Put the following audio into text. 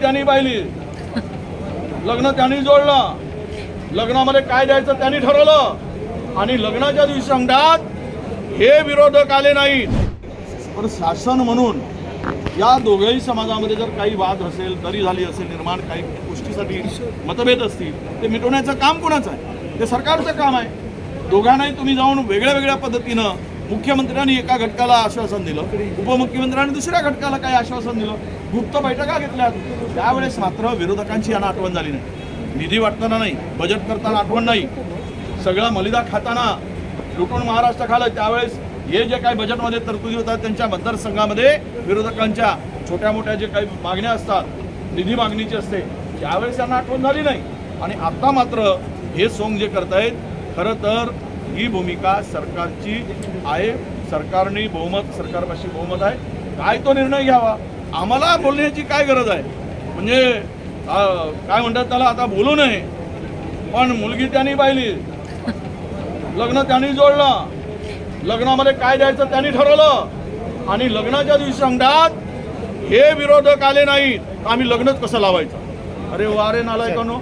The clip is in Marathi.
त्यांनी पाहिली. लग्न त्यांनी जोडलं. लग्नामध्ये काय द्यायचं त्यांनी ठरवलं. आणि लग्नाच्या दिवशी सांगतात हे विरोधक आले नाहीत. पण शासन म्हणून या दोघेही समाजामध्ये जर काही वाद असेल तरी झाली असेल निर्माण काही गोष्टीसाठी मतभेद असतील ते मिटवण्याचं काम कोणाचं आहे? ते सरकारचं काम आहे. दोघांनाही तुम्ही जाऊन वेगळ्या वेगळ्या पद्धतीनं मुख्यमंत्र्यांनी एका घटकाला आश्वासन दिलं उपमुख्यमंत्र्यांनी दुसऱ्या घटकाला काय आश्वासन दिलं गुप्त बैठका घेतल्या त्यावेळेस मात्र विरोधकांची यांना आठवण झाली नाही. निधी वाटताना नाही बजेट करताना आठवण नाही. सगळा मलिदा खाताना लुटून महाराष्ट्र खालं. त्यावेळेस हे जे काही बजेटमध्ये तरतुदी होतात त्यांच्या मतदारसंघामध्ये विरोधकांच्या छोट्या मोठ्या जे काही मागण्या असतात निधी मागणीची असते त्यावेळेस यांना आठवण झाली नाही. आणि आता मात्र हे सोंग जे करतायत खरं तर ही भूमिका सरकारची आहे. सरकारने बहुमत सरकारपाशी बहुमत आहे. काय तो निर्णय घ्यावा? आम्हाला बोलण्याची काय गरज आहे? म्हणजे काय म्हणतात त्याला? आता बोलू नये. पण मुलगी त्यांनी पाहिली. लग्न त्यांनी जोडलं. लग्नामध्ये काय द्यायचं त्यांनी ठरवलं. आणि लग्नाच्या दिवशी सांगतात हे विरोधक आले नाहीत. आम्ही लग्नच कसं लावायचं? अरे वा रे नालायकांनो.